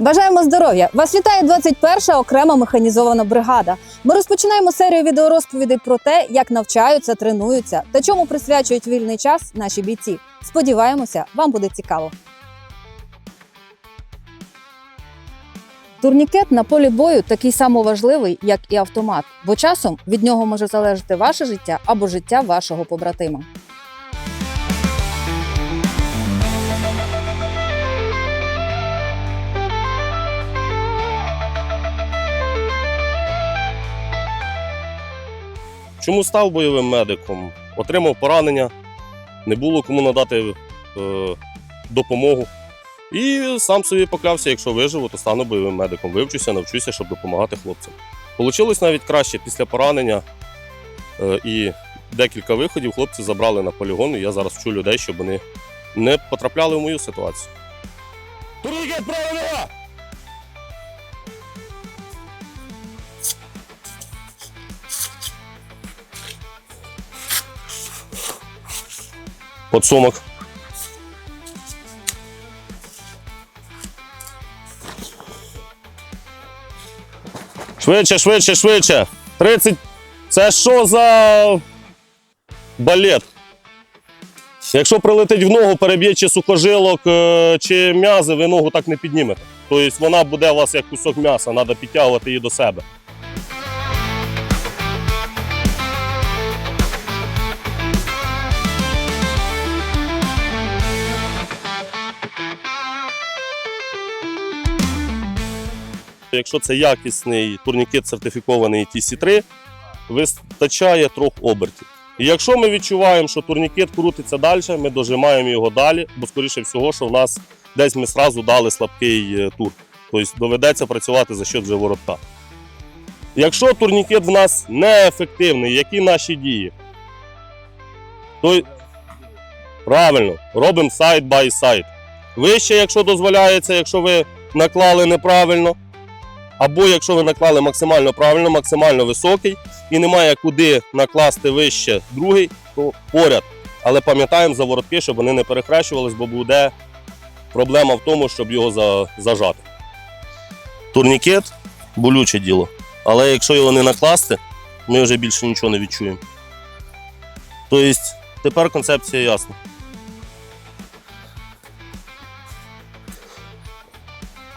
Бажаємо здоров'я! Вас вітає 21-ша окрема механізована бригада. Ми розпочинаємо серію відеорозповідей про те, як навчаються, тренуються та чому присвячують вільний час наші бійці. Сподіваємося, вам буде цікаво. Турнікет на полі бою такий само важливий, як і автомат, бо часом від нього може залежати ваше життя або життя вашого побратима. Чому став бойовим медиком? Отримав поранення, не було кому надати е, допомогу. І сам собі поклявся, якщо виживу, то стану бойовим медиком. Вивчуся, навчуся, щоб допомагати хлопцям. Получилось навіть краще після поранення е, і декілька виходів хлопці забрали на полігон, і я зараз вчу людей, щоб вони не потрапляли в мою ситуацію. Турнікет права Подсумок. Швидше, швидше, швидше. 30. Це що за балет? Якщо прилетить в ногу, переб'є чи сухожилок, е, чи м'язи, ви ногу так не піднімете. Тобто вона буде у вас як кусок м'яса, треба підтягувати її до себе. Якщо це якісний турнікет сертифікований TC3, вистачає трьох обертів. І якщо ми відчуваємо, що турнікет крутиться далі, ми дожимаємо його далі, бо, скоріше всього, що в нас десь ми сразу дали слабкий е, тур. Тобто доведеться працювати за счет вже воротка. Якщо турнікет в нас неефективний, які наші дії? То правильно, робимо сайд бай сайд. Вище, якщо дозволяється, якщо ви наклали неправильно, або якщо ви наклали максимально правильно, максимально високий і немає куди накласти вище другий, то поряд. Але пам'ятаємо за воротки, щоб вони не перехрещувались, бо буде проблема в тому, щоб його за- зажати. Турнікет болюче діло. Але якщо його не накласти, ми вже більше нічого не відчуємо. Тобто, тепер концепція ясна.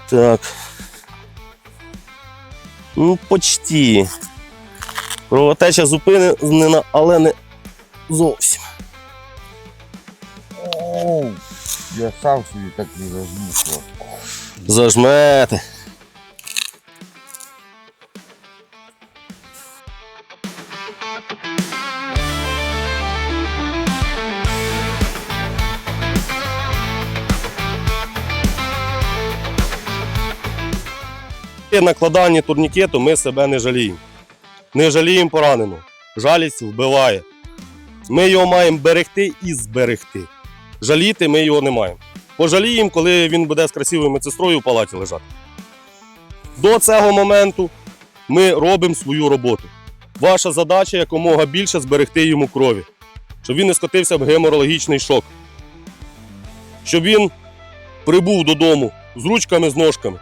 Так. Ну, почти. Кровотеча зупинена, але не зовсім. Оу, я сам собі так не зажму. Зажмете. При накладанні турнікету ми себе не жаліємо. Не жаліємо пораненого. Жалість вбиває. Ми його маємо берегти і зберегти. Жаліти ми його не маємо. Пожаліємо, коли він буде з красивою медсестрою в палаті лежати. До цього моменту ми робимо свою роботу. Ваша задача якомога більше зберегти йому крові, щоб він не скотився в геморологічний шок. Щоб він прибув додому з ручками, з ножками.